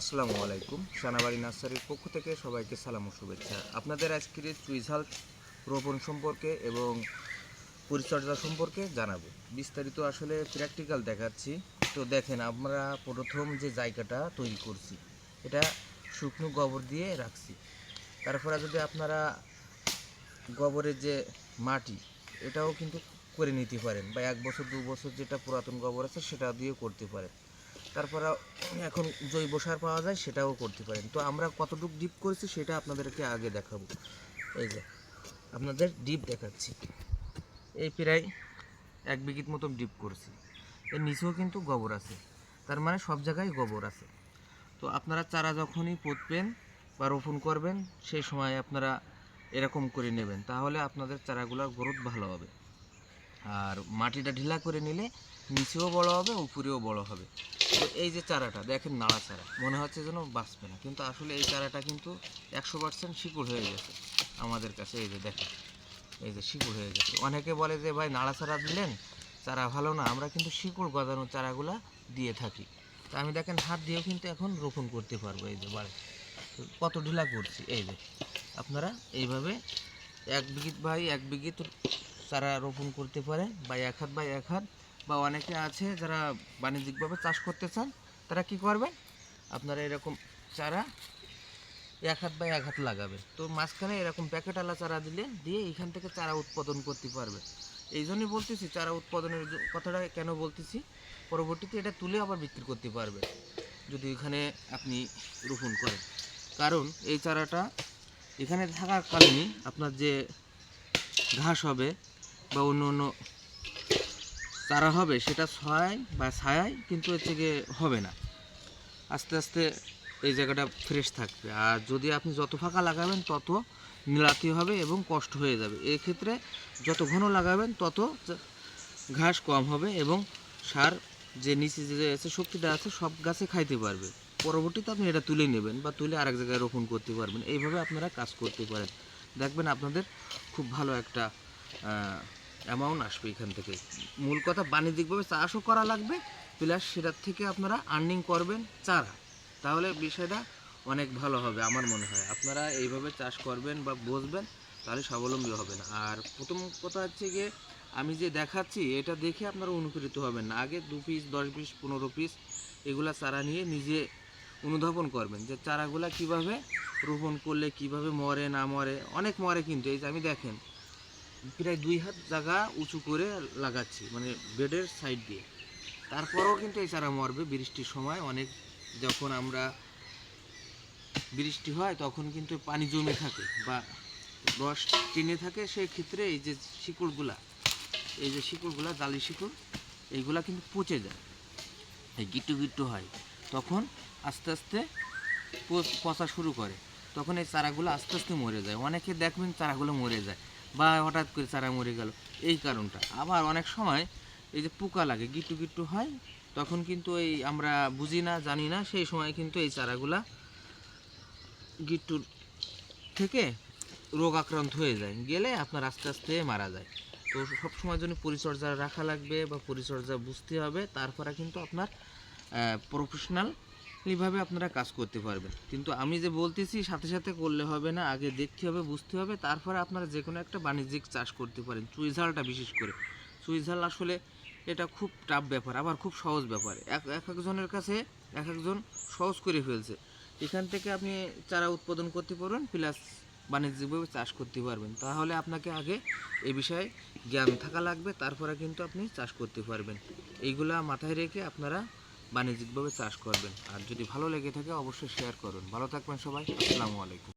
আসসালামু আলাইকুম। সানাবাড়ি নার্সারির পক্ষ থেকে সবাইকে সালাম ও শুভেচ্ছা। আপনাদের আজকের চুইঝাল রোপণ সম্পর্কে এবং পরিচর্যা সম্পর্কে জানাব। বিস্তারিত আসলে প্র্যাকটিক্যাল দেখাচ্ছি। তো দেখেন, আমরা প্রথম যে জায়গাটা তৈরি করছি, এটা শুকনো গোবর দিয়ে রাখছি। তারপরে যদি আপনারা গোবরের যে মাটি, এটাও কিন্তু করে নিতে পারেন বা এক বছর, দু বছর যেটা পুরাতন গোবর আছে, সেটা দিয়ে করতে পারেন। তারপরে এখন জৈব সার পাওয়া যায়, সেটাও করতে পারেন। তো আমরা কতটুকু ডিপ করেছি, সেটা আপনাদেরকে আগে দেখাবো। এই যে, আপনাদের ডিপ দেখাচ্ছি। এই প্রায় এক বিঘিত মতো ডিপ করছি। এর নিচেও কিন্তু গোবর আছে। তার মানে সব জায়গায় গোবর আছে। তো আপনারা চারা যখনই পুঁতবেন বা রোপণ করবেন, সেই সময় আপনারা এরকম করে নেবেন। তাহলে আপনাদের চারাগুলোর গ্রোথ ভালো হবে। আর মাটিটা ঢিলা করে নিলে নিচেও বড় হবে, উপরেও বড় হবে। এই যে চারাটা, দেখেন নাড়া চারা, মনে হচ্ছে যেন বাঁচবে না। কিন্তু আসলে এই চারাটা কিন্তু একশো পার্সেন্ট শিকড় হয়ে গেছে আমাদের কাছে, এই যে দেখেন, এই যে শিকড় হয়ে গেছে। অনেকে বলে যে, ভাই নাড়া চারা দিলেন, চারা ভালো না। আমরা কিন্তু শিকড় গজানো চারাগুলা দিয়ে থাকি। তা আমি দেখেন, হাত দিয়েও কিন্তু এখন রোপণ করতে পারব এই যে বাড়ি কত ঢিলা করছি, এই যে। আপনারা এইভাবে এক বিঘিত বাই এক বিঘিত চারা রোপণ করতে পারেন, বা এক হাত বাই এক হাত বা অনেকে আছে যারা বাণিজ্যিকভাবে চাষ করতে চান, তারা কি করবেন আপনারা এরকম চারা এক হাত বাই এক হাত লাগাবেন তো মাঝখানে এরকম প্যাকেটওয়ালা চারা দিলে, দিয়ে এখান থেকে চারা উৎপাদন করতে পারবে। এই জন্যই বলতেছি, চারা উৎপাদনের কথাটা কেন বলতেছি, পরবর্তীতে এটা তুলে আবার বিক্রি করতে পারবে, যদি এখানে আপনি রোপণ করেন। কারণ এই চারাটা এখানে থাকাকালীনই আপনার যে ঘাস হবে বা অন্য অন্য চারা হবে, সেটা ছয় বা ছায়ায়, কিন্তু এর থেকে হবে না। আস্তে আস্তে এই জায়গাটা ফ্রেশ থাকবে। আর যদি আপনি যত ফাঁকা লাগাবেন, তত নীলাতি হবে এবং কষ্ট হয়ে যাবে। এক্ষেত্রে যত ঘন লাগাবেন, তত ঘাস কম হবে এবং সার যে নিচে যে আছে, শক্তিটা আছে, সব গাছে খাইতে পারবে। পরবর্তীতে আপনি এটা তুলে নেবেন বা তুলে আরেক জায়গায় রোপণ করতে পারবেন। এইভাবে আপনারা কাজ করতে পারেন। দেখবেন আপনাদের খুব ভালো একটা অ্যামাউন্ট আসবে এখান থেকে। মূল কথা বাণিজ্যিকভাবে চাষও করা লাগবে প্লাস সেটার থেকে আপনারা আর্নিং করবেন চারা। তাহলে বিষয়টা অনেক ভালো হবে আমার মনে হয়। আপনারা এইভাবে চাষ করবেন বা বসবেন, তাহলে স্বাবলম্বী হবেন। আর প্রথম কথা হচ্ছে গিয়ে, আমি যে দেখাচ্ছি, এটা দেখে আপনারা অনুপ্রেরিত হবেন না। আগে দু পিস দশ পিস পনেরো পিস এগুলা চারা নিয়ে নিজে অনুধাবন করবেন যে চারাগুলা কীভাবে রোপণ করলে, কীভাবে মরে, না মরে। অনেক মরে কিন্তু, এই যে আমি দেখেন প্রায় দুই হাত জায়গা উঁচু করে লাগাচ্ছি মানে বেডের সাইড দিয়ে। তারপরেও কিন্তু এই চারা মরবে বৃষ্টির সময়। অনেক যখন আমরা বৃষ্টি হয়, তখন কিন্তু পানি জমে থাকে বা রস টেনে থাকে। সেই ক্ষেত্রে এই যে শিকড়গুলা, এই যে শিকড়গুলা, জালি শিকড়, এইগুলা কিন্তু পচে যায়। এই গিট্টু গিট্টু হয়। তখন আস্তে আস্তে পচা শুরু করে। তখন এই চারাগুলো আস্তে আস্তে মরে যায়। অনেকে দেখবেন চারাগুলো মরে যায়। বা হঠাৎ করে চারা মরে গেল। এই কারণটা। আবার অনেক সময় এই যে পোকা লাগে, গিট্টু গিট্টু হয়, তখন কিন্তু এই আমরা বুঝি না, জানি না, সেই সময় কিন্তু এই চারাগুলা গিট্টুর থেকে রোগ আক্রান্ত হয়ে যায়। গেলে আপনার আস্তে আস্তে মারা যায়। তো সবসময় জন্য পরিচর্যা রাখা লাগবে বা পরিচর্যা বুঝতে হবে। তারপরে কিন্তু আপনার প্রফেশনালিভাবে আপনারা কাজ করতে পারবেন। কিন্তু আমি যে বলতেছি, সাথে সাথে করলে হবে না, আগে দেখতে হবে, বুঝতে হবে, তারপরে আপনারা যে কোনো একটা বাণিজ্যিক চাষ করতে পারেন, চুইঝালটা বিশেষ করে। চুইঝাল আসলে এটা খুব টাফ ব্যাপার, আবার খুব সহজ ব্যাপার। এক এক একজনের কাছে এক একজন সহজ করে ফেলছে। এখান থেকে আপনি চারা উৎপাদন করতে পারবেন প্লাস বাণিজ্যিকভাবে চাষ করতে পারবেন। তাহলে আপনাকে আগে এ বিষয়ে জ্ঞান থাকা লাগবে, তারপরে কিন্তু আপনি চাষ করতে পারবেন। এইগুলা মাথায় রেখে আপনারা বাণিজ্যিকভাবে চাষ করবেন। আর যদি ভালো লেগে থাকে, অবশ্যই শেয়ার করুন। ভালো থাকবেন সবাই। আসসালামু আলাইকুম।